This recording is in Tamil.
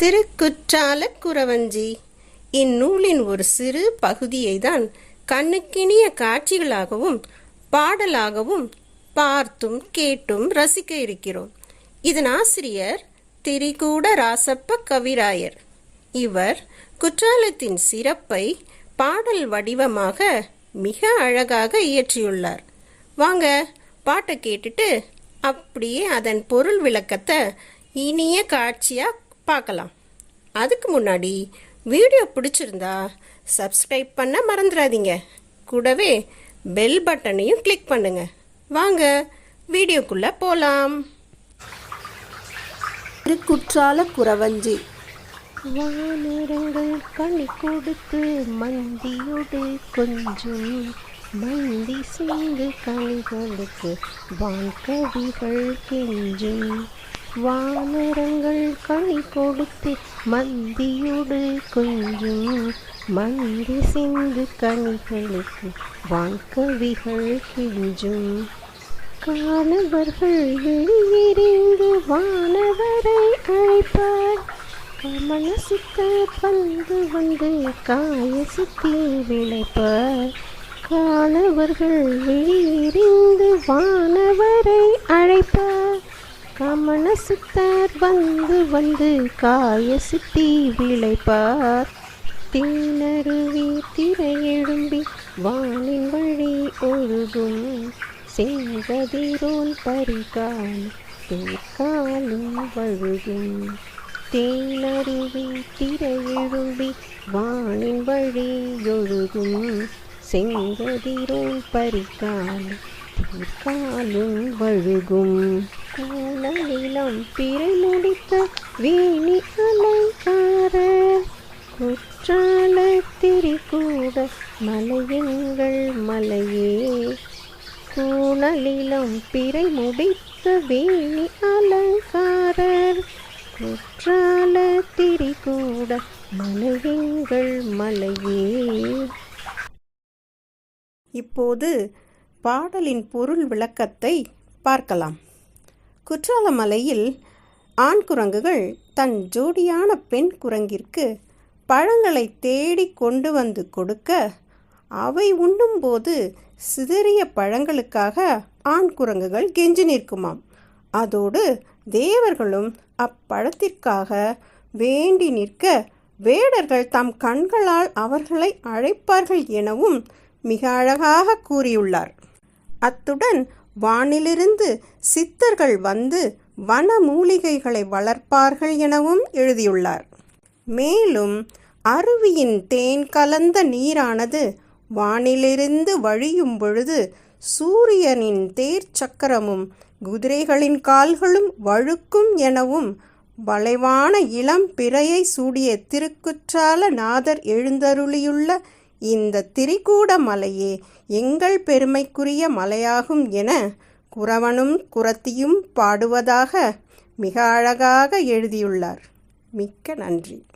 திருக்குற்றால குறவஞ்சி. இந்நூலின் ஒரு சிறு பகுதியை தான் கண்ணுக்கினிய காட்சிகளாகவும் பாடலாகவும் பார்த்தும் கேட்டும் ரசிக்க இருக்கிறோம். இதன் ஆசிரியர் திரிகூட ராசப்ப கவிராயர். இவர் குற்றாலத்தின் சிறப்பை பாடல் வடிவமாக மிக அழகாக இயற்றியுள்ளார். வாங்க பாட்டை கேட்டுட்டு அப்படியே அதன் பொருள் விளக்கத்தை இனிய காட்சியாக பார்க்கலாம். அதுக்கு முன்னாடி வீடியோ பிடிச்சிருந்தா சப்ஸ்கிரைப் பண்ண மறந்துடாதீங்க. கூடவே பெல் பட்டனையும் கிளிக் பண்ணுங்க. வாங்க வீடியோக்குள்ள போலாம். திருக்குற்றால குறவஞ்சி. வானரங்கள் கனி கொடுத்து மந்தியோடு கொஞ்சம் மந்தி செய்து கனிகளுக்கு வான்கவிகள் கெஞ்சும். வானரங்கள் கனி கொடுத்து மந்தியோடு கொஞ்சம் மந்தி சிந்து கனிகளுக்கு வான்கவிகள் கிஞ்சும். காணவர்கள் வெளியெறிந்து வானவரை அழைப்பார். கமல சித்த பந்து வந்து காய சித்தி விளைப்பார். காணவர்கள் வெளியெறிந்து வானவரை அழைப்பார். கமல சித்தர் வந்து வந்து காய சித்தி விளைப்பார் தீனருவி திரையெழும்பி வானின் வழி ஒழுகும். செங்கதிரோன் பரிகால் தேக்காலும் வழுகும். தேனருவி திரையெழும்பி வானின் வழி ஒழுகும். செங்கதிரோன் பரிகால் தேக்காலும் வழுகும். கூலநிலம் பிறை முடித்த வேணி அலங்காரர் குற்றால திரிகூட மலையெங்கள் மலையே. கூணலிலம் பிறை முடித்த வேணி அலங்காரர். குற்றால திரிகூட மலையெங்கள் மலையே. இப்போது பாடலின் பொருள் விளக்கத்தை பார்க்கலாம். குற்றாலமலையில் ஆண் குரங்குகள் தன் ஜோடியான பெண் குரங்கிற்கு பழங்களை தேடி கொண்டு வந்து கொடுக்க அவை உண்ணும்போது சிதறிய பழங்களுக்காக ஆண் குரங்குகள் கெஞ்சி நிற்குமாம். அதோடு தேவர்களும் அப்பழத்திற்காக வேண்டி நிற்க வேடர்கள் தம் கண்களால் அவர்களை அழைப்பார்கள் எனவும் மிக அழகாக கூறியுள்ளார். அத்துடன் வானிலிருந்து சித்தர்கள் வந்து வன மூலிகைகளை வளர்ப்பார்கள் எனவும் எழுதியுள்ளார். மேலும் அருவியின் தேன் கலந்த நீரானது வானிலிருந்து வழியும் பொழுது சூரியனின் தேர் சக்கரமும் குதிரைகளின் கால்களும் வழுக்கும் எனவும் வளைவான இளம் பிறையை சூடிய திருக்குற்றால நாதர் எழுந்தருளியுள்ள இந்த திரிகூட மலையே எங்கள் பெருமைக்குரிய மலையாகும் என குறவனும் குரத்தியும் பாடுவதாக மிக அழகாக எழுதியுள்ளார். மிக்க நன்றி.